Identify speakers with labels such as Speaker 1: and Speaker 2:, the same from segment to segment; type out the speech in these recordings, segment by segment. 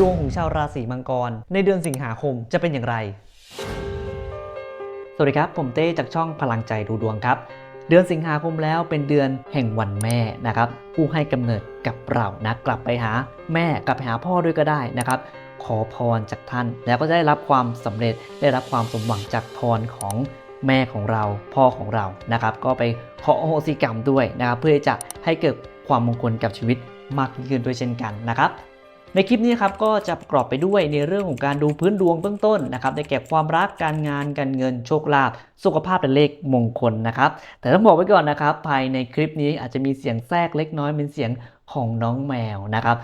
Speaker 1: ดวงของชาวราศีมังกร ในเดือนสิงหาคมจะเป็นอย่างไร สวัสดีครับ ผมเต้จากช่องพลังใจดูดวงครับ เดือนสิงหาคมแล้วเป็นเดือนแห่งวันแม่นะครับ ผู้ให้กำเนิดกับเรานะกลับไปหาแม่กลับไปหาพ่อด้วยก็ได้นะครับขอพรจากท่าน แล้วก็ได้รับความสำเร็จได้รับความสมหวังจากพรของแม่ของเราพ่อของเรานะครับ ก็ไปขออโหสิกรรมด้วยนะครับ เพื่อจะให้เกิดความมงคลกับชีวิตมากยิ่งขึ้นด้วยเช่นกันนะครับ ในคลิปนี้ครับก็จะประกอบไปด้วยในเรื่องของการดูพื้นดวงเบื้องต้นนะครับได้แก่ความรักการงานการเงินโชคลาภสุขภาพเป็นเลขมงคลนะครับแต่ต้องบอกไว้ก่อนนะครับ ภายในคลิปนี้อาจจะมีเสียงแทรกเล็กน้อยเป็นเสียงของน้องแมวนะครับ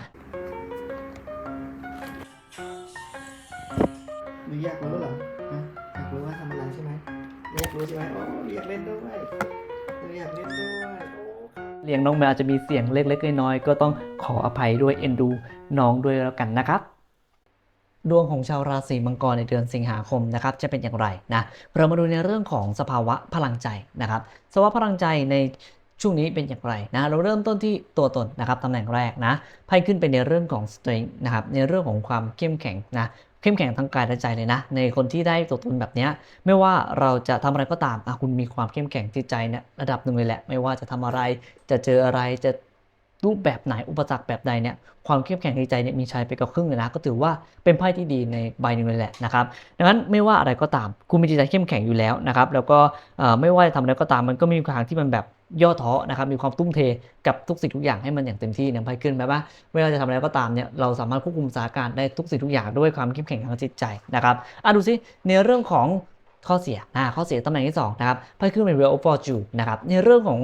Speaker 2: หรืออยากรู้เหรอฮะอยากรู้ว่าทำอะไรใช่ไหมอยากรู้ใช่ไหมโอ้อยากเล่นด้วยหนูอยากเล่นด้วย
Speaker 1: เลี้ยงน้องแมวอาจจะมีเสียงเล็กๆน้อยๆก็ต้องขออภัยด้วยเอ็นดูน้องด้วยแล้วกันนะครับ ดวงของชาวราศีมังกรในเดือนสิงหาคมนะครับจะเป็นอย่างไรนะเรามาดูในเรื่องของสภาวะพลังใจนะครับสภาวะพลังใจในช่วงนี้เป็นอย่างไรนะเราเริ่มต้นที่ตัวตนนะครับตำแหน่งแรกนะไพ่ขึ้นเป็นในเรื่องของ strength นะครับในเรื่องของความเข้มแข็งนะ เข้มแข็งทั้งกายและใจเลยนะ ในคนที่ได้ตัวตนแบบนี้ไม่ว่าเราจะทำอะไรก็ตามคุณมีความเข้มแข็งจิตใจเนี่ยระดับหนึ่งเลยแหละ ไม่ว่าจะทำอะไรจะเจออะไรจะ รูปแบบไหนอุปสรรคแบบใดเนี่ยความเข้มแข็งในใจเนี่ยมีชัยไปกับครึ่งเลยนะ ก็ถือว่าเป็นไพ่ที่ดีในใบหนึ่งเลยแหละนะครับดังนั้นไม่ว่าอะไรก็ตาม คุณมีจิตใจเข้มแข็งอยู่แล้วนะครับแล้วก็ไม่ว่าจะทำอะไรก็ตามมันก็มีทางที่มันแบบย่อท้อนะครับมีความตุ้มเทกับทุกสิ่งทุกอย่างให้มันอย่างเต็มที่เนี่ยไพ่ขึ้นแบบว่าไม่ว่าจะทำอะไรก็ตามเนี่ยเราสามารถควบคุมสถานการณ์ได้ทุกสิ่งทุกอย่างด้วยความเข้มแข็งทางจิตใจนะครับอะดูซิในเรื่องของข้อเสียนะข้อเสียตำแหน่งที่2นะครับไพ่ขึ้นเป็น Wheel of Fortune นะครับในเรื่องของ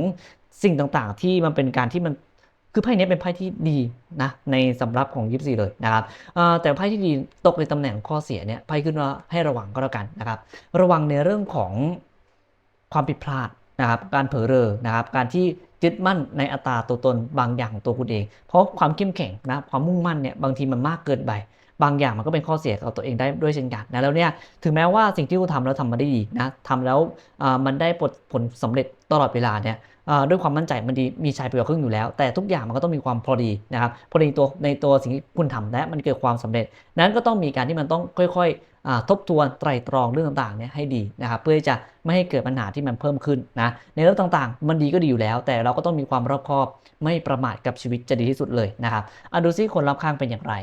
Speaker 1: สิ่งต่างๆ ที่มันเป็นการที่มัน คือไพ่นี้เป็นไพ่ที่ดีนะในสำหรับของยิปซีเลยนะครับแต่ไพ่ที่ดีตกในตำแหน่งข้อเสียเนี่ยไพ่ขึ้นว่าให้ระวังก็แล้วกันนะครับ ระวังในเรื่องของความผิดพลาดนะครับการเผลอเรอนะครับการที่ยึดมั่นในอัตราตัวตนบางอย่างของตัวคุณเอง เพราะความเข้มแข็งนะความมุ่งมั่นเนี่ยบางทีมันมากเกินไปบางอย่างมันก็เป็นข้อเสียกับตัวเองได้ด้วยเช่นกันนะแล้วเนี่ยถึงแม้ว่าสิ่งที่คุณทำแล้วทำมาได้ดีนะทำแล้วอ่ามันได้ผลผลสำเร็จตลอดเวลาเนี่ย ด้วยความมั่นใจมันดีมีชัยไปกว่าครึ่งอยู่แล้ว แต่ทุกอย่างมันก็ต้องมีความพอดีนะครับพอดีตัวในตัวสิ่งที่คุณทำและมันเกิดความสำเร็จ นั้นก็ต้องมีการที่มันต้องค่อยๆทบทวนไตรตรองเรื่องต่างๆเนี่ยให้ดีนะครับเพื่อจะไม่ให้เกิดปัญหาที่มันเพิ่มขึ้นนะในเรื่องต่างๆ มันดีก็ดีอยู่แล้ว แต่เราก็ต้องมีความรอบคอบไม่ประมาทกับชีวิตจะดีที่สุดเลยนะครับอะดูซิคนรอบข้างเป็นอย่างไร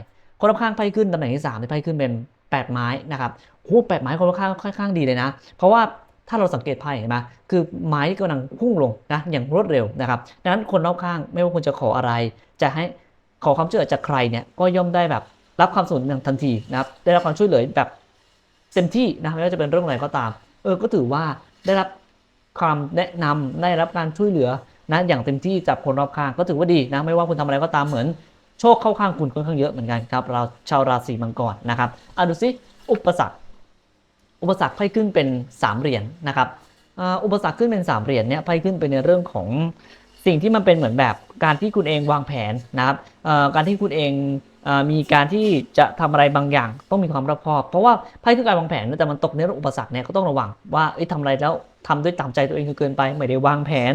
Speaker 1: คนรอบข้างไพ่ขึ้นตำแหน่งที่3ที่ไพ่ขึ้นเป็น8ไม้นะครับโอ้แปดไม้คนรอบข้างค่อนข้างดีเลยนะ เพราะว่า ถ้าเราสังเกตไพ่เห็นไหมคือไม้ที่กำลังพุ่งลงนะอย่างรวดเร็วนะครับดังนั้นคนรอบข้างไม่ว่าคุณจะขออะไร จะให้ขอความช่วยเหลือจากใครเนี่ยก็ย่อมได้แบบรับความสนอย่างทันทีนะครับได้รับความช่วยเหลือแบบเต็มที่นะไม่ว่าจะเป็นเรื่องอะไรก็ตาม เออก็ถือว่าได้รับความแนะนำได้รับการช่วยเหลือนะอย่างเต็มที่จากคนรอบข้างก็ถือว่าดีนะไม่ว่าคุณทำอะไรก็ตามเหมือนโชคเข้าข้างคุณค่อนข้างเยอะเหมือนกันครับเราชาวราศีมังกรนะครับอะดูซิอุปสรรค อุปสรรคไพ่ขึ้นเป็นสามเหรียญนะครับอุปสรรคขึ้นเป็นสามเหรียญเนี่ยไพ่ขึ้นเป็นในเรื่องของ สิ่งที่มันเป็นเหมือนแบบการที่คุณเองวางแผนนะครับการที่คุณเองมีการที่จะทำอะไรบางอย่างต้องมีความรอบคอบ เพราะว่าไพ่คือการวางแผนแต่มันตกในเรื่องอุปสรรคเนี่ยก็ต้องระวังว่าทำอะไรแล้วทำด้วยตามใจตัวเองเกินไป ไม่ได้วางแผน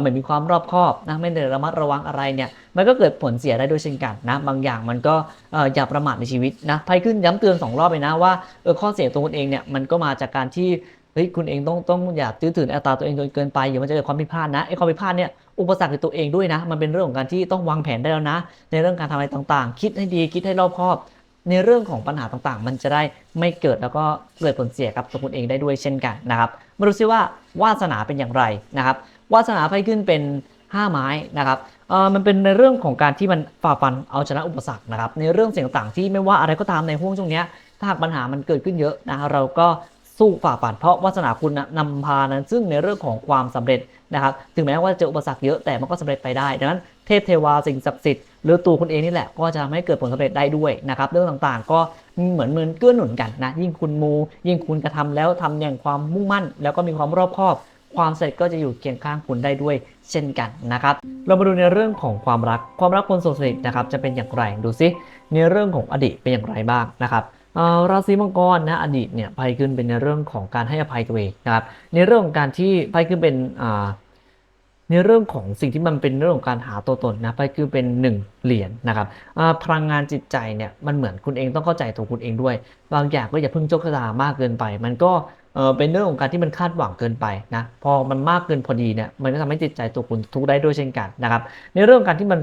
Speaker 1: ไม่มีความรอบคอบนะไม่ได้ระมัดระวังอะไรเนี่ยมันก็เกิดผลเสียได้ด้วยเช่นกันนะบางอย่างมันก็อย่าประมาทในชีวิตนะไพ่ขึ้นย้ำเตือนสองรอบเลยนะว่าข้อเสียตัวคุณเองเนี่ยมันก็มาจากการที่ ฮ้ยคุณเองต้องต้องอย่าตื้อถืออัตราตัวเองจนเกินไปอย่ามันจะเกิดความผิดพลาดนะไอ้ความผิดพลาดเนี่ยอุปสรรคในตัวเองด้วยนะ มันเป็นเรื่องของการที่ต้องวางแผนได้แล้วนะ ในเรื่องการทำอะไรต่างๆ คิดให้ดีคิดให้รอบคอบ ในเรื่องของปัญหาต่างๆ มันจะได้ไม่เกิดแล้วก็เกิดผลเสียกับตัวคุณเองได้ด้วยเช่นกันนะครับมาดูซิว่าวาสนาเป็นอย่างไรนะครับวาสนาไพ่ขึ้นเป็น5ไม้นะครับเอ่อมันเป็นในเรื่องของการที่มันฝ่าฟันเอาชนะอุปสรรคนะครับในเรื่องสิ่งต่างๆที่ไม่ว่าอะไรก็ตามในห่วงช่วงนี้ถ้าหากปัญหามันเกิดขึ้นเยอะนะเราก็ สู้ฝ่าฟันเพราะวาสนาคุณนะนำพานั้น ซึ่งในเรื่องของความสำเร็จนะครับ ถึงแม้ว่าจะเจออุปสรรคเยอะแต่มันก็สำเร็จไปได้ดังนั้นเทพเทวาสิ่งศักดิ์สิทธิ์หรือตัวคุณเองนี่แหละก็จะทำให้เกิดผลสำเร็จได้ด้วยนะครับเรื่องต่างๆ ก็เหมือนเหมือนเกื้อหนุนกันนะยิ่งคุณมู ยิ่งคุณกระทำแล้วทำอย่างความมุ่งมั่น แล้วก็มีความรอบคอบความสำเร็จก็จะอยู่เคียงข้างคุณได้ด้วยเช่นกันนะครับ เรามาดูในเรื่องของความรัก ความรักคนโสดสนิทนะครับจะเป็นอย่างไรดูซิในเรื่องของอดีตเป็นอย่างไรบ้างนะครับ ราศีมังกรนะอดีตเนี่ยไพ่ขึ้นเป็นในเรื่องของการให้อภัยตัวเองนะครับในเรื่องของการที่ไพ่ขึ้นเป็นในเรื่องของสิ่งที่มันเป็นเรื่องของการหาตัวตนนะไพ่คือเป็นหนึ่งเหรียญนะครับพลังงานจิตใจเนี่ยมันเหมือนคุณเองต้องเข้าใจตัวคุณเองด้วย บางอย่างก็อย่าเพิ่งโจกตามากเกินไป มันก็เป็นเรื่องของการที่มันคาดหวังเกินไปนะพอมันมากเกินพอดีเนี่ยมันก็ทำให้จิตใจตัวคุณทุกข์ได้ด้วยเช่นกันนะครับในเรื่องการที่มัน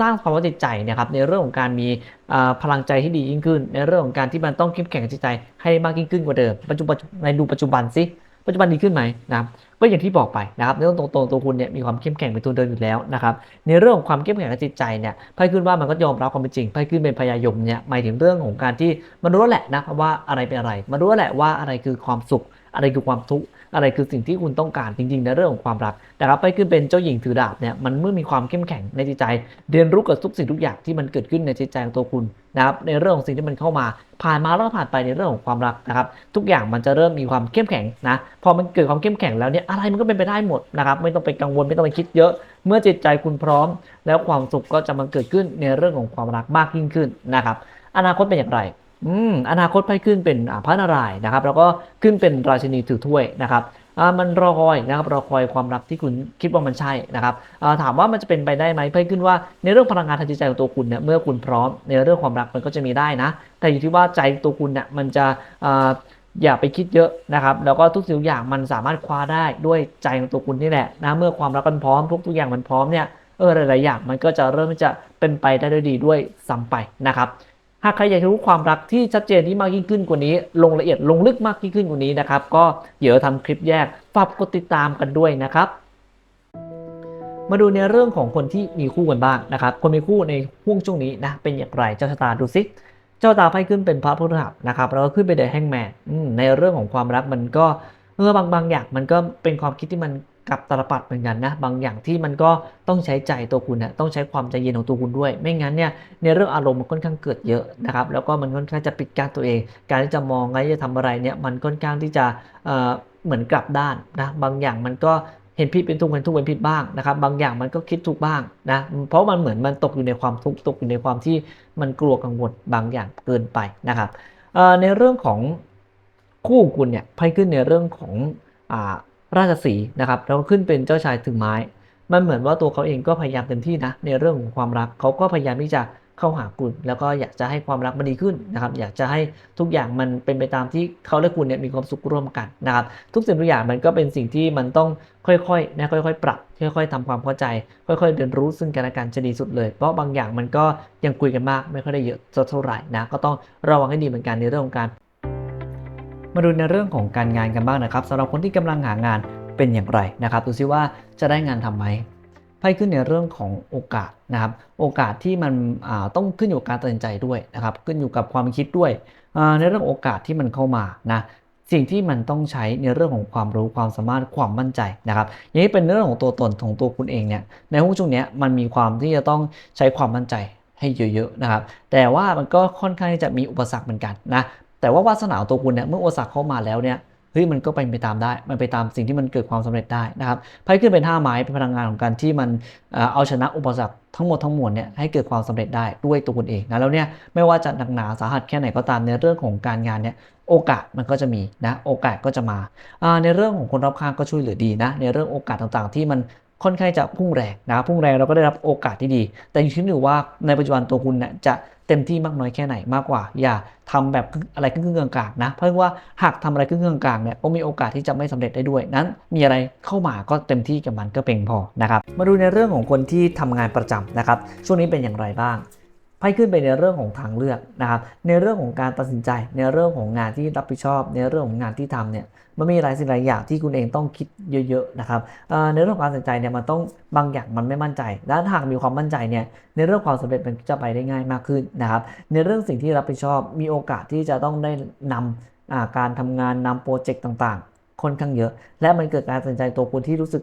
Speaker 1: สร้างความว่าจิตใจเนะครับในเรื่องของการมีพลังใจที่ดียิ่งขึ้น ในเรื่องของการที่มันต้องเข้มแข็งจิตใจให้มากยิ่งขึ้นกว่าเดิมปัจจุบันในดูปัจจุบันสิปัจจุบันดีขึ้นไหมนะครับก็อย่างที่บอกไปนะครับในเรื่องตรงๆตัวคุณเนี่ยมีความเข้มแข็งเป็นตัวเดิมอยู่แล้วนะครับในเรื่องของความเข้มแข็งจิตใจเนี่ยไพ่ขึ้นว่ามันก็ยอมรับความเป็นจริงไพ่ขึ้นเป็นพยายมเนี่ยหมายถึงเรื่องของการที่มันรู้แล้วแหละนะว่าอะไรเป็นอะไร มันรู้แหละว่าอะไรคือความสุข อะไรคือความทุกข์อะไรคือสิ่งที่คุณต้องการจริงๆในเรื่องของความรักนะครับไปคือเป็นเจ้าหญิงถือดาบเนี่ยมันเมื่อมีความเข้มแข็งในจิตใจ เรียนรู้กับทุกสิ่งทุกอย่างที่มันเกิดขึ้นในจิตใจของตัวคุณนะครับในเรื่องของสิ่งที่มันเข้ามาผ่านมาแล้วก็ผ่านไปในเรื่องของความรักนะครับทุกอย่างมันจะเริ่มมีความเข้มแข็งนะพอมันเกิดความเข้มแข็งแล้วเนี่ยอะไรมันก็เป็นไปได้หมดนะครับไม่ต้องไปกังวลไม่ต้องไปคิดเยอะ เมื่อจิตใจคุณพร้อม แล้วความสุขก็จะมาเกิดขึ้นในเรื่องของความรักมากยิ่งขึ้นนะครับอนาคตเป็นอย่างไร อืมอนาคตไพ่ขึ้นเป็นพระนารายณ์นะครับ แล้วก็ขึ้นเป็นราชินีถือถ้วยนะครับอ่ามันรอคอยนะครับรอคอยความรักที่คุณคิดว่ามันใช่นะครับอ่าถามว่ามันจะเป็นไปได้ไหมไพ่ขึ้นว่าในเรื่องพลังงานทางจิตใจของตัวคุณเนี่ยเมื่อคุณพร้อมในเรื่องความรักมันก็จะมีได้นะ แต่อยู่ที่ว่าใจตัวคุณเนี่ยมันจะอ่าอย่าไปคิดเยอะนะครับ แล้วก็ทุกสิ่งทุกอย่างมันสามารถคว้าได้ด้วยใจของตัวคุณนี่แหละนะเมื่อความรักมันพร้อมทุกทุกอย่างมันพร้อมเนี่ยเออหลายๆอย่างมันก็จะเริ่มจะเป็นไปได้ด้วยดีด้วยซ้ำไปนะครับากใครอยากจะรู้ความรักที่ชัดเจนที่มากยิ่งขึ้นกว่านี้ ลงละเอียดลงลึกมากยิ่งขึ้นกว่านี้นะครับ ก็เดี๋ยวทำคลิปแยกฝากกดติดตามกันด้วยนะครับ มาดูในเรื่องของคนที่มีคู่กันบ้างนะครับ คนมีคู่ในห่วงช่วงนี้นะเป็นอย่างไรเจ้าชะตาดูซิเจ้าตาไพ่ขึ้นเป็นพระพุทธหัสนะครับแล้วก็ขึ้นไปเดอะแฮงแมนในเรื่องของความรักมันก็เออบางบางอย่างมันก็เป็นความคิดที่มัน กับตลปัดเหมือนกันนะบางอย่างที่มันก็ต้องใช้ใจตัวคุณนะต้องใช้ความใจเย็นของตัวคุณด้วย ไม่งั้นเนี่ยในเรื่องอารมณ์มันค่อนข้างเกิดเยอะนะครับแล้วก็มันค่อนข้างจะปิดกั้นตัวเอง การที่จะมองไงจะทำอะไรเนี่ยมันค่อนข้างที่จะเเหมือนกลับด้านนะบางอย่างมันก็เห็นผิดเป็นถูกข์เป็นถูกข์เป็นผิดบ้างนะครับบางอย่างมันก็คิดถูกบ้างนะเพราะมันเหมือนมันตกอยู่ในความทุกข์ตกอยู่ในความที่มันกลัวกังวลบางอย่างเกินไปนะครับในเรื่องของคู่คุณเนี่ยไพ่ขึ้นในเรื่องของ ราชสีนะครับแล้วก็ขึ้นเป็นเจ้าชายถือไม้ มันเหมือนว่าตัวเขาเองก็พยายามเต็มที่นะในเรื่องของความรักเขาก็พยายามที่จะเข้าหาคุณ แล้วก็อยากจะให้ความรักมันดีขึ้นนะครับ อยากจะให้ทุกอย่างมันเป็นไปตามที่เขาและคุณเนี่ยมีความสุขร่วมกันนะครับ ทุกสิ่งทุกอย่างมันก็เป็นสิ่งที่มันต้องค่อยๆนะค่อย ๆ ปรับ ค่อยๆทำความเข้าใจ ค่อย ๆ เรียนรู้ซึ่งกันและกันจะดีสุดเลย เพราะบางอย่างมันก็ยังคุยกันมากไม่ค่อยได้เยอะเท่าไหร่นะก็ต้องระวังให้ดีเหมือนกันในเรื่องของการ มาดูในเรื่องของการงานกันบ้างนะครับสำหรับคนที่กำลังหางานเป็นอย่างไรนะครับ ดูซิว่าจะได้งานทำไหมไพ่ขึ้นในเรื่องของโอกาสนะครับ โอกาสที่มันต้องขึ้นอยู่กับการตัดสินใจด้วยนะครับ ขึ้นอยู่กับความคิดด้วย ในเรื่องโอกาสที่มันเข้ามานะสิ่งที่มันต้องใช้ในเรื่องของความรู้ความสามารถความมั่นใจนะครับอย่างนี้เป็นเรื่องของตัวตนของตัวคุณเองเนี่ยในห้วงช่วงเนี้ยมันมีความที่จะต้องใช้ความมั่นใจให้เยอะๆนะครับ แต่ว่ามันก็ค่อนข้างที่จะมีอุปสรรคเหมือนกันนะ แต่ว่าวาสนาของตัวคุณเนี่ยเมื่ออุปสรรคเข้ามาแล้วเนี่ยเฮ้ยมันก็เป็นไปตามได้ มันไปตามสิ่งที่มันเกิดความสำเร็จได้นะครับไพ่ขึ้นเป็นห้าไม้เป็นพลังงานของการที่มันเอาชนะอุปสรรคทั้งหมดทั้งมวลเนี่ยให้เกิดความสำเร็จได้ด้วยตัวคุณเองนะแล้วเนี่ยไม่ว่าจะหนักหนาสาหัสแค่ไหนก็ตามในเรื่องของการงานเนี่ยโอกาสมันก็จะมีนะโอกาสก็จะมาอ่าในเรื่องของคนรอบข้างก็ช่วยเหลือดีนะในเรื่องโอกาสต่างๆ ที่มันค่อนข้างจะพุ่งแรงนะพุ่งแรงเราก็ได้รับโอกาสที่ดี แต่อยู่ที่หนึ่งว่าในปัจจุบันตัวคุณเนี่ยจะ เต็มที่มากน้อยแค่ไหนมากกว่า อย่าทำแบบอะไรครึ่งกลางๆนะ เพราะว่าหากทำอะไรครึ่งกลางๆเนี่ยก็มีโอกาสที่จะไม่สำเร็จได้ด้วย นั้นมีอะไรเข้ามาก็เต็มที่กับมันก็เพียงพอนะครับมาดูในเรื่องของคนที่ทำงานประจำนะครับช่วงนี้เป็นอย่างไรบ้าง ไพ่ขึ้นไปในเรื่องของทางเลือกนะครับ ในเรื่องของการตัดสินใจ ในเรื่องของงานที่รับผิดชอบ ในเรื่องของงานที่ทำเนี่ยมันมีหลายสิ่งหลายอย่างที่คุณเองต้องคิดเยอะๆนะครับในเรื่องของการตัดสินใจเนี่ยมันต้องบางอย่างมันไม่มั่นใจ และหากมีความมั่นใจเนี่ยในเรื่องความสำเร็จมันจะไปได้ง่ายมากขึ้นนะครับ ในเรื่องสิ่งที่รับผิดชอบมีโอกาสที่จะต้องได้นำอ่าการทำงานนำโปรเจกต์ต่างๆค่อนข้างเยอะ และมันเกิดการตัดสินใจตัวคุณที่รู้สึก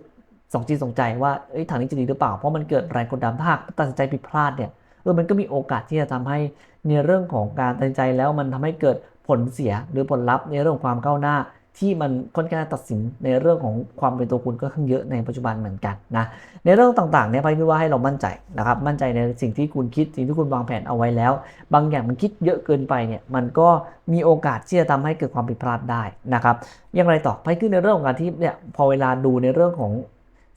Speaker 1: สองจีสองใจว่าทางนี้จะดีหรือเปล่าเพราะมันเกิดแรงกดดันถ้าตัดสินใจผิดพลาดเนี่ย เออมันก็มีโอกาสที่จะทำให้ในเรื่องของการตัดใจแล้วมันทำให้เกิดผลเสียหรือผลลัพธ์ในเรื่องความก้าวหน้า ที่มันค่อนข้างตัดสินในเรื่องของความเป็นตัวคุณก็ค่อนข้างเยอะในปัจจุบันเหมือนกันนะในเรื่องต่างๆเนี่ยไปคิดว่าให้เรามั่นใจนะครับมั่นใจในสิ่งที่คุณคิดสิ่งที่คุณวางแผนเอาไว้แล้ว บางอย่างมันคิดเยอะเกินไปเนี่ยมันก็มีโอกาสที่จะทำให้เกิดความผิดพลาดได้นะครับอย่างไรต่อไปขึ้นในเรื่องของการที่เนี่ยพอเวลาดูในเรื่องของ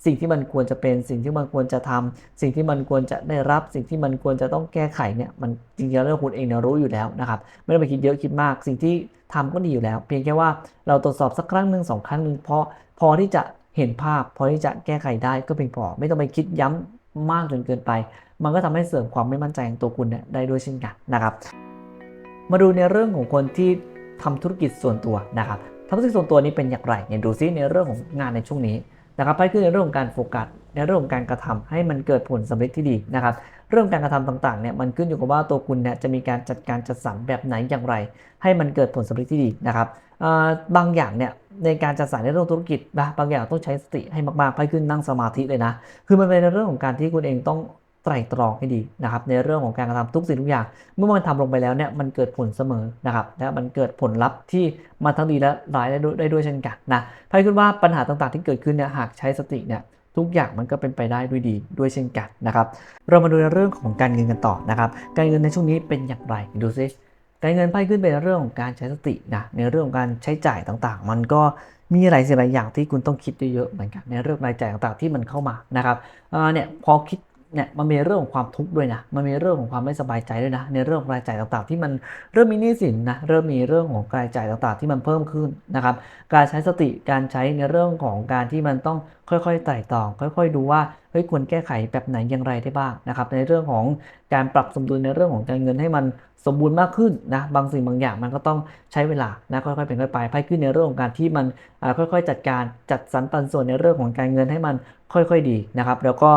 Speaker 1: สิ่งที่มันควรจะเป็น สิ่งที่มันควรจะทำสิ่งที่มันควรจะได้รับ สิ่งที่มันควรจะต้องแก้ไขเนี่ยมันจริงๆแล้วคุณเองเนี่ยรู้อยู่แล้วนะครับไม่ต้องไปคิดเยอะคิดมาก สิ่งที่ทำก็ดีอยู่แล้ว เพียงแค่ว่าเราตรวจสอบสักครั้งหนึ่งสองครั้งหนึ่งพอพอที่จะเห็นภาพ พอที่จะแก้ไขได้ก็เพียงพอ ไม่ต้องไปคิดย้ำมากจนเกินไป มันก็ทำให้เสริมความไม่มั่นใจของตัวคุณเนี่ยได้ด้วยเช่นกันนะครับ มาดูในเรื่องของคนที่ทำธุรกิจส่วนตัวนะครับทำธุรกิจส่วนตัวนี้เป็นอย่างไรเนี่ยดูซิในเรื่องของงานในช่วงนี้ นะครับให้ขึ้นในเรื่องของการโฟกัสในเรื่องของการกระทำให้มันเกิดผลสำเร็จที่ดีนะครับ เรื่องการกระทำต่างๆเนี่ยมันขึ้นอยู่กับว่าตัวคุณเนี่ยจะมีการจัดการจัดสรรแบบไหนอย่างไร ให้มันเกิดผลสำเร็จที่ดีนะครับบางอย่างเนี่ยในการจัดสรรในเรื่องธุรกิจนะบางอย่างต้องใช้สติให้มากๆไปขึ้นนั่งสมาธิเลยนะ คือมันเป็นเรื่องของการที่คุณเองต้อง ไตร่ตรองให้ดีนะครับในเรื่องของการกระทำทุกสิ่งทุกอย่าง เมื่อมันทำลงไปแล้วเนี่ยมันเกิดผลเสมอนะครับและมันเกิดผลลัพธ์ที่มาทั้งดีและร้ายได้ด้วยเช่นกันนะพ่ขึ้นว่าปัญหาต่างๆ ที่เกิดขึ้นเนี่ยหากใช้สติเนี่ยทุกอย่างมันก็เป็นไปได้ด้วยดีด้วยเช่นกันนะครับเรามาดูในเรื่องของการเงินกันต่อนะครับการเงินในช่วงนี้เป็นอย่างไรดูซิการเงินไพ่ขึ้นเป็นเรื่องของการใช้สตินะในเรื่องของการใช้จ่ายต่างๆ มันก็มีหลายสิ่งหลายอย่างที่คุณต้องคิดเยอะๆเหมือนกันในเรื่องรายจ่ายต่างๆที่มันเข้ามานะครับเนี่ยพอคิด เนี่ยมันมีเรื่องของความทุกข์ด้วยนะ มันมีเรื่องของความไม่สบายใจด้วยนะ ในเรื่องรายจ่ายต่างๆ ที่มันเริ่มมีหนี้สินนะ เริ่มมีเรื่องของรายจ่ายต่างๆ ที่มันเพิ่มขึ้นนะครับ การใช้สติ การใช้ในเรื่องของการที่มันต้องค่อยๆไต่ตอง ค่อย ๆ ดูว่า ฮ้ยควรแก้ไขแบบไหนอย่างไรได้บ้างนะครับในเรื่องของการปรับสมดุลในเรื่องของการเงินให้มันสมบูรณ์มากขึ้นนะบางสิ่งบางอย่างมันก็ต้องใช้เวลานะค่อยๆเป็นค่อยไปไพ่ขึ้นในเรื่องของการที่มันค่อยๆ จัดการจัดสรรปันส่วนในเรื่องของการเงินให้มันค่อยๆดีนะครับแล้วก็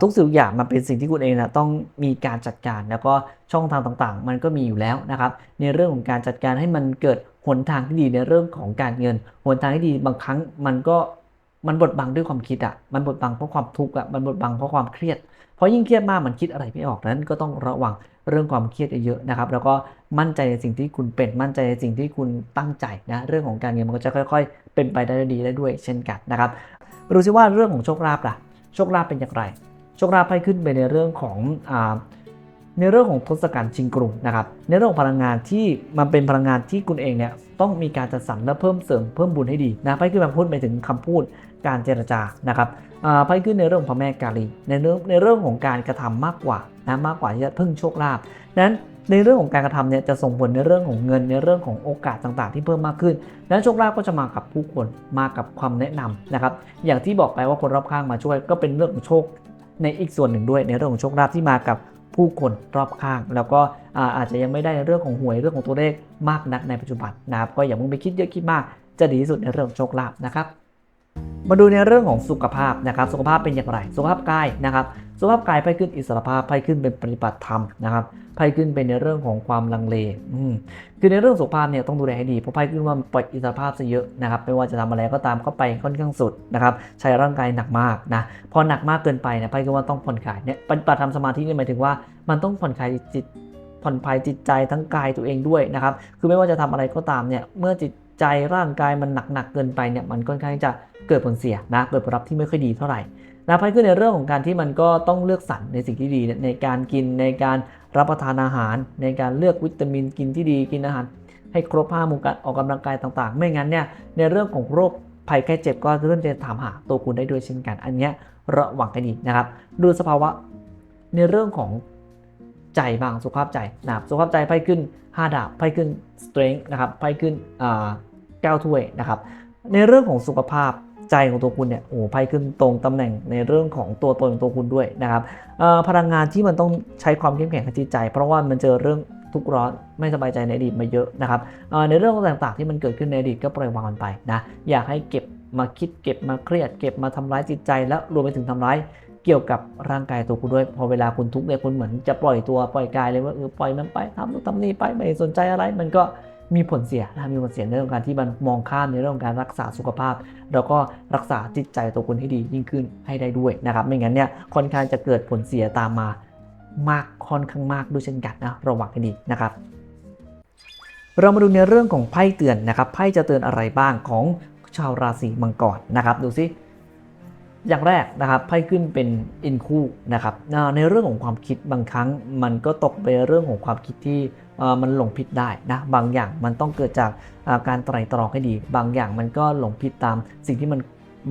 Speaker 1: ทุกสิ่งทุกอย่างมันเป็นสิ่งที่คุณเองนะต้องมีการจัดการ แล้วก็ช่องทางต่างๆ มันก็มีอยู่แล้วนะครับในเรื่องของการจัดการให้มันเกิดหนทางที่ดีในเรื่องของการเงินหนทางที่ดีบางครั้งมันก็ มันบดบังด้วยความคิดอะ มันบดบังเพราะความทุกข์อะ มันบดบังเพราะความเครียด เพราะยิ่งเครียดมากมันคิดอะไรไม่ออกนั้นก็ต้องระวังเรื่องความเครียดเยอะๆนะครับ แล้วก็มั่นใจในสิ่งที่คุณเป็น มั่นใจในสิ่งที่คุณตั้งใจนะ เรื่องของการเงินมันก็จะค่อย ๆ เป็นไปได้ดีได้ด้วยเช่นกันนะครับมาดูซิว่าเรื่องของโชคลาภล่ะ โชคลาภเป็นอย่างไร โชคลาภให้ขึ้นไปในเรื่องของอ่าในเรื่องของทศกัณฐ์ชิงกรุงนะครับ ในเรื่องของพลังงานที่มันเป็นพลังงานที่คุณเองเนี่ยต้องมีการจัดสรรและเพิ่มเสริมเพิ่มบุญให้ดีนะไพ่ขึ้นพูดไปถึงคำพูด การเจรจานะครับไพ่ขึ้นในเรื่องพระแม่กาลีในเรื่องในเรื่องของการกระทำมากกว่านะมากกว่าที่จะพึ่งโชคลาภนั้นในเรื่องของการกระทำเนี่ยจะส่งผลในเรื่องของเงินในเรื่องของโอกาสต่างๆ ที่เพิ่มมากขึ้นนั้นโชคลาภก็จะมากับผู้คนมากับความแนะนำนะครับ อย่างที่บอกไปว่าคนรอบข้างมาช่วย ก็เป็นเรื่องของโชคในอีกส่วนหนึ่งด้วย ในเรื่องของโชคลาภที่มากับผู้คนรอบข้าง แล้วก็อาอาจจะยังไม่ได้ในเรื่องของหวยเรื่องของตัวเลขมากนักในปัจจุบันนะครับก็อย่าเพิ่งไปคิดเยอะคิดมาก จะดีที่สุดในเรื่องของโชคลาภนะครับ มาดูในเรื่องของสุขภาพนะครับ สุขภาพเป็นอย่างไร สุขภาพกายนะครับ สุขภาพกายไพ่ขึ้นอิสรภาพไพ่ขึ้นเป็นปฏิบัติธรรมนะครับไพ่ขึ้นเป็นในเรื่องของความลังเลอืคือในเรื่องสุขภาพเนี่ยต้องดูแลให้ดี เพราะไพ่ขึ้นว่าปล่อยอิสรภาพซะเยอะนะครับ ไม่ว่าจะทำอะไรก็ตามก็ไปค่อนข้างสุดนะครับ ใช้ร่างกายหนักมากนะ พอหนักมากเกินไปเนี่ยไพ่ขึ้นว่าต้องผ่อนคลายเนี่ยปฏิบัติธรรมสมาธินี่หมายถึงว่ามันต้องผ่อนคลายจิต ผ่อนคลายจิตใจทั้งกายตัวเองด้วยนะครับ คือไม่ว่าจะทำอะไรก็ตามเนี่ย เมื่อจิตใจร่างกายมันหนักๆเกินไปเนี่ย มันค่อนข้างจะ เกิดผลเสียนะเกิดผลลัพธ์ที่ไม่ค่อยดีเท่าไหร่นะไพ่ขึ้นในเรื่องของการที่มันก็ต้องเลือกสรรในสิ่งที่ดีในการกินในการรับประทานอาหาร ในการเลือกวิตามินกินที่ดีกินอาหาร ให้ครบห้าหมู่การออกกำลังกายต่างๆ ไม่งั้นเนี่ยในเรื่องของโรคภัยแค่เจ็บก็เริ่มจะถามหาตัวคุณได้ด้วยเช่นกัน อันเนี้ยระวังให้ดีนะครับ ดูสภาวะในเรื่องของใจบ้างสุขภาพใจนะครับสุขภาพใจไพ่ขึ้น 5 ดาบไพ่ขึ้น strength นะครับไพ่ขึ้นอ่าแก้วถ้วยนะครับ ในเรื่องของสุขภาพ ใจของตัวคุณเนี่ยโอ้ไพ่ขึ้นตรงตำแหน่งในเรื่องของตัวตนของตัวคุณด้วยนะครับพลังงานที่มันต้องใช้ความเข้มแข็งทางจิตใจ เพราะว่ามันเจอเรื่องทุกข์ร้อนไม่สบายใจในอดีตมาเยอะนะครับในเรื่องต่างๆ ที่มันเกิดขึ้นในอดีตก็ปล่อยวางมันไปนะอยากให้เก็บมาคิดเก็บมาเครียด เก็บมาทำร้ายจิตใจและรวมไปถึงทำร้ายเกี่ยวกับร่างกายตัวคุณด้วย พอเวลาคุณทุกข์เนี่ยคุณเหมือนจะปล่อยตัวปล่อยกายเลยว่าเออปล่อยมันไปทำนู่นทำนี่ไปไม่สนใจอะไรมันก็ มีผลเสียนะมีผลเสียในเรื่องการที่มันมองข้ามในเรื่องของการรักษาสุขภาพ แล้วก็รักษาจิตใจตัวคุณให้ดียิ่งขึ้นให้ได้ด้วยนะครับ ไม่งั้นเนี่ยค่อนข้างจะเกิดผลเสียตามมามากค่อนข้างมากด้วยเช่นกันนะระวังให้ดีนะครับเรามาดูในเรื่องของไพ่เตือนนะครับไพ่จะเตือนอะไรบ้างของชาวราศีมังกรนะครับ ดูซิ อย่างแรกนะครับไพ่ขึ้นเป็นอินคู่นะครับในเรื่องของความคิดบางครั้งมันก็ตกไปเรื่องของความคิดที่มันหลงผิดได้นะบางอย่างมันต้องเกิดจากการไตร่ตรองให้ดี บางอย่างมันก็หลงผิดตามสิ่งที่มัน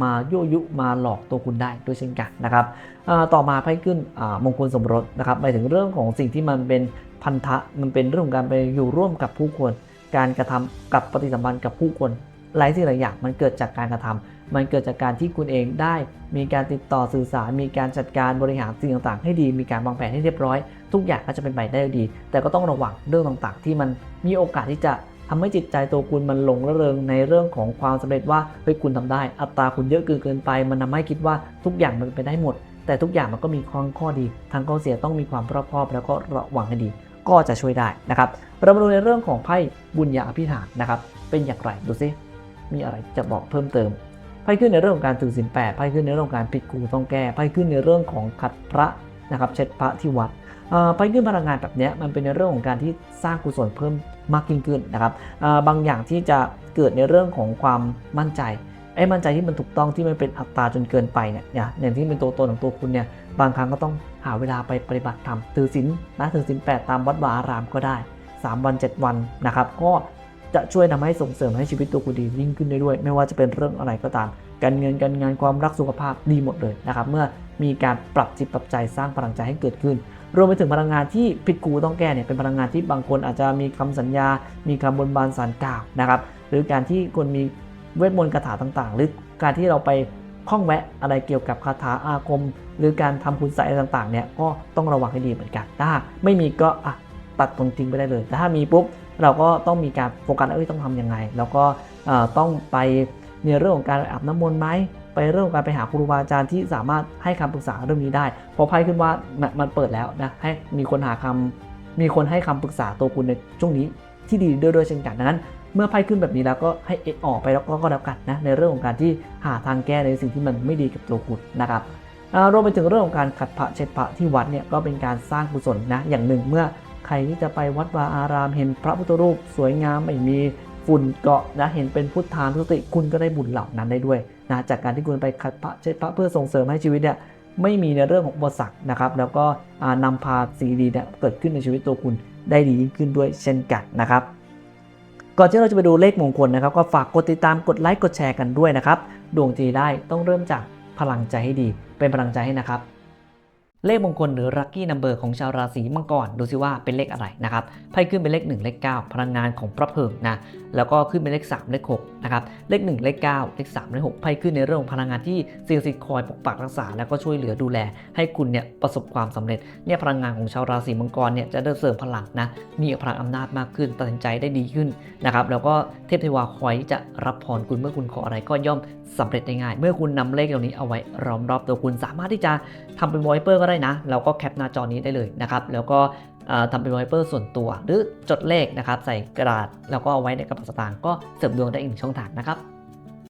Speaker 1: มายั่วยุมาหลอกตัวคุณได้ด้วยเช่นกันนะครับต่อมาไพ่ขึ้นมงคลสมรสนะครับหมายถึงเรื่องของสิ่งที่มันเป็นพันธะมันเป็นเรื่องของการไปอยู่ร่วมกับผู้คน การกระทำกับปฏิสัมพันธ์กับผู้คนหลายสิ่งหลายอย่างมันเกิดจากการกระทำ มันเกิดจากการที่คุณเองได้มีการติดต่อสื่อสาร มีการจัดการบริหารสิ่งต่างๆ ให้ดี มีการวางแผนให้เรียบร้อย ทุกอย่างก็จะเป็นไปได้ดี แต่ก็ต้องระวังเรื่องต่างๆ ที่มันมีโอกาสที่จะทำให้จิตใจตัวคุณมันหลงระเริงในเรื่องของความสำเร็จว่าเฮ้ยคุณทำได้ อัตราคุณเยอะเกินเกินไป มันทำให้คิดว่าทุกอย่างมันเป็นไปได้หมด แต่ทุกอย่างมันก็มีข้อข้อดี ทางข้อเสียต้องมีความรอบคอบ แล้วก็ระวังให้ดี ก็จะช่วยได้นะครับเรามาดูในเรื่องของไพ่บุญญาอภิธานนะครับเป็นอย่างไรดูซิมีอะไรจะบอกเพิ่มเติม ไพ่ขึ้นในเรื่องของการถือศีลแปดไพ่ขึ้นในเรื่องของการผิดกูต้องแก้ไพ่ขึ้นในเรื่องของขัดพระนะครับเช็ดพระที่วัดไพ่ขึ้นพลังงานแบบนี้มันเป็นในเรื่องของการที่สร้างกุศลเพิ่มมากยิ่งขึ้นนะครับบางอย่างที่จะเกิดในเรื่องของความมั่นใจไอ้มั่นใจที่มันถูกต้องที่มันเป็นอัตตราจนเกินไปเนี่ยเนี่ยอย่างที่เป็นตัวตนของตัวคุณเนี่ยบางครั้งก็ต้องหาเวลาไปปฏิบัติธรรมถือศีลนะถือศีลแปดตามวัดวาอารามก็ได้ 3 วัน 7 วันนะครับก็ จะช่วยทำให้ส่งเสริมให้ชีวิตตัวคุณดียิ่งขึ้นได้ด้วย ไม่ว่าจะเป็นเรื่องอะไรก็ตาม การเงินการงานความรักสุขภาพดีหมดเลยนะครับ เมื่อมีการปรับจิตปรับใจสร้างพลังใจให้เกิดขึ้น รวมไปถึงพลังงานที่ผิดกูต้องแก้เนี่ยเป็นพลังงานที่บางคนอาจจะมีคำสัญญา มีคำบนบานสารกล่าวนะครับ หรือการที่คนมีเวทมนต์คาถาต่างๆ หรือการที่เราไปข้องแวะอะไรเกี่ยวกับคาถาอาคม หรือการทำคุณใส่ต่างๆเนี่ยก็ต้องระวังให้ดีเหมือนกันถ้าไม่มีก็อะตัดตรงทิ้งไปได้เลยแต่ถ้ามีปุ๊บ เราก็ต้องมีการโฟกัสว่าเอ้ยต้องทำยังไง แล้วก็ต้องไปในเรื่องของการอาบน้ำมนต์ไหมไปเรื่องของการไปหาครูบาอาจารย์ที่สามารถให้คำปรึกษาเรื่องนี้ได้พอไพ่ขึ้นว่ามันเปิดแล้วนะให้มีคนหาคำมีคนให้คำปรึกษาตัวคุณในช่วงนี้ที่ดีด้วยด้วยเช่นกันดังนั้น เมื่อไพ่ขึ้นแบบนี้แล้วก็ให้เอะออกไปแล้วก็แล้วกันนะในเรื่องของการที่หาทางแก้ในสิ่งที่มันไม่ดีกับตัวคุณนะครับอ่ารวมไปถึงเรื่องของการขัดพระเช็ดพระที่วัดเนี่ยก็เป็นการสร้างกุศลนะอย่างหนึ่งเมื่อ ใครที่จะไปวัดวาอาราม เห็นพระพุทธรูปสวยงามไม่มีฝุ่นเกาะนะเห็นเป็นพุทธานพุทธิคุณก็ได้บุญเหล่านั้นได้ด้วยนะจากการที่คุณไปขัดพระเช็ดพระเพื่อส่งเสริมให้ชีวิตเนี่ยไม่มีในเรื่องของอุปสรรคนะครับแล้วก็อ่านำพาสิ่งดีเนี่ยเกิดขึ้นในชีวิตตัวคุณได้ดียิ่งขึ้นด้วยเช่นกันนะครับก่อนที่เราจะไปดูเลขมงคลนะครับ ก็ฝากกดติดตามกดไลค์กดแชร์กันด้วยนะครับ ดวงดีได้ต้องเริ่มจากพลังใจให้ดี เป็นพลังใจให้นะครับ เลขมงคลหรือ lucky number ของชาวราศีมังกรดูซิว่าเป็นเลขอะไรนะครับไพ่ขึ้นเป็นเลข 1 เลข 9 พลังงานของพระเพิงนะแล้วก็ขึ้นเป็นเลข 3 เลข6นะครับเลข 1 เลข 9 เลข 3 เลข6ไพ่ขึ้นในเรื่องของพลังงานที่สิ่งศักดิ์สิทธิ์คอยปกปักรักษา แล้วก็ช่วยเหลือดูแล ให้คุณเนี่ยประสบความสำเร็จเนี่ยพลังงานของชาวราศีมังกรเนี่ยจะได้เสริมพลังนะมีพลังอำนาจมากขึ้นตัดสินใจได้ดีขึ้นนะครับแล้วก็เทพเทวาคอยจะรับพรคุณเมื่อคุณขออะไรก็ย่อม สำเร็จได้ง่าย เมื่อคุณนำเลขเหล่านี้เอาไว้ล้อมรอบตัวคุณสามารถที่จะทำเป็นวอลเปอร์ก็ได้นะแล้วก็แคปหน้าจอนี้ได้เลยนะครับ แล้วก็ทำเป็นวอลเปอร์ส่วนตัว หรือจดเลขนะครับ ใส่กระดาษ แล้วก็เอาไว้ในกระเป๋าสตางค์ก็เสริมดวงได้อีกหนึ่งช่องทางนะครับ